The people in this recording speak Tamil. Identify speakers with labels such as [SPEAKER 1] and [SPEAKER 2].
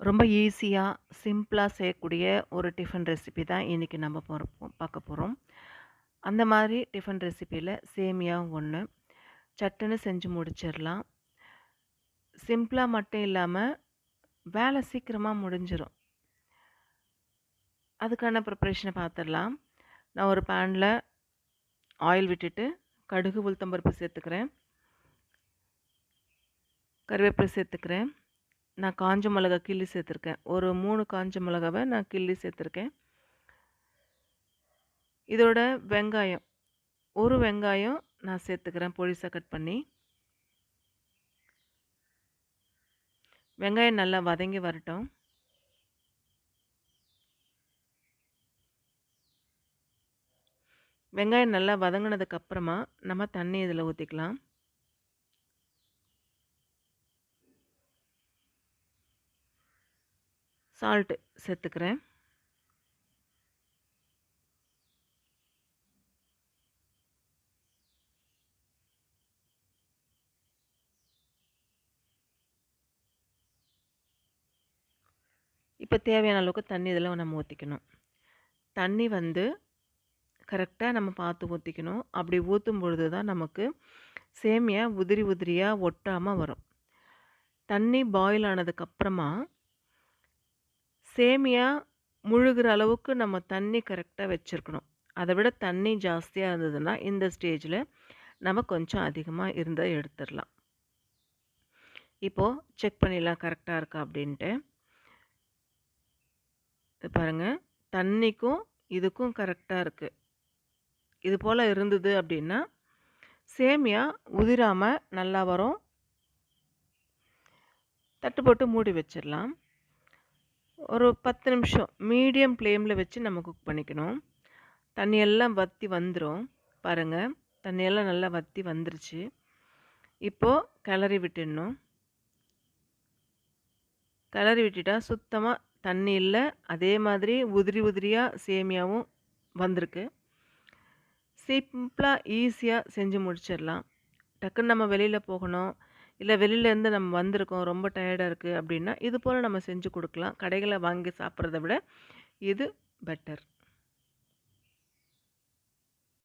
[SPEAKER 1] ரொம்ப ஈஸியாக, சிம்பிளாக செய்யக்கூடிய ஒரு டிஃபன் ரெசிபி தான் இன்றைக்கி நம்ம போகிறோம் பார்க்க போகிறோம் அந்த மாதிரி டிஃபன் ரெசிப்பியில் சேமியாவும் ஒன்று சட்டுன்னு செஞ்சு முடிச்சிடலாம் சிம்பிளா மட்டும் இல்லாமல் வேலை சீக்கிரமாக முடிஞ்சிடும் அதுக்கான ப்ரிப்ரேஷனை பார்த்துடலாம் நான் ஒரு பேனில் ஆயில் விட்டுட்டு, கடுகு, உளுத்தம்பருப்பு சேர்த்துக்கிறேன். கருவேப்பிலை சேர்த்துக்கிறேன். நான் காஞ்ச மிளகா கிள்ளி சேர்த்துருக்கேன். ஒரு மூணு காஞ்ச மிளகாவை நான் கிள்ளி சேர்த்துருக்கேன். இதோட வெங்காயம், ஒரு வெங்காயம் நான் சேர்த்துக்கிறேன் பொடிசா கட் பண்ணி. வெங்காயம் நல்லா வதங்கி வரட்டும். வெங்காயம் நல்லா வதங்கினதுக்கப்புறமா நம்ம தண்ணி இதில் ஊற்றிக்கலாம் சால்ட் சேர்த்துக்கிறேன். இப்போ தேவையான அளவுக்கு தண்ணி இதெல்லாம் நம்ம ஊற்றிக்கணும் தண்ணி வந்து கரெக்டாக நம்ம பார்த்து ஊற்றிக்கணும் அப்படி ஊற்றும் பொழுது தான் நமக்கு சேமியா உதிரி உதிரியாக ஒட்டாமல் வரும். தண்ணி பாயில் ஆனதுக்கப்புறமா சேமியா முழுகிற அளவுக்கு நம்ம தண்ணி கரெக்டாக வச்சுருக்கணும். அதை விட தண்ணி ஜாஸ்தியாக இருந்ததுன்னா, இந்த ஸ்டேஜில் நம்ம கொஞ்சம் அதிகமாக இருந்தால் எடுத்துடலாம். இப்போது செக் பண்ணிடலாம் கரெக்டாக இருக்கா அப்படின்ட்டு. பாருங்கள் தண்ணிக்கும், இதுக்கும் கரெக்டாக இருக்குது இது போல் இருந்தது அப்படின்னா, சேமியா உதிராமல் நல்லா வரும். தட்டு போட்டு மூடி வச்சிடலாம். ஒரு 10 நிமிஷம் மீடியம் ஃப்ளேமில் வச்சு நம்ம குக் பண்ணிக்கணும். தண்ணி எல்லாம் வந்துடும் பாருங்கள் தண்ணியெல்லாம் நல்லா வத்தி வந்துருச்சு. இப்போது கிளறி விட்டுடணும். கிளறி விட்டுட்டா சுத்தமாக தண்ணி இல்லை அதே மாதிரி உதிரி உதிரியாக சேமியாவும் வந்திருக்கு. சிம்பிளாக ஈஸியாக செஞ்சு முடிச்சிடலாம் டக்குன்னு நம்ம வெளியில் போகணும், இல்லை வெளியிலேருந்து நம்ம வந்திருக்கோம், ரொம்ப டயர்டாக இருக்குது அப்படின்னா, இது போல் நம்ம செஞ்சு கொடுக்கலாம் கடைகளை வாங்கி சாப்பிட்றத விட இது பெட்டர்.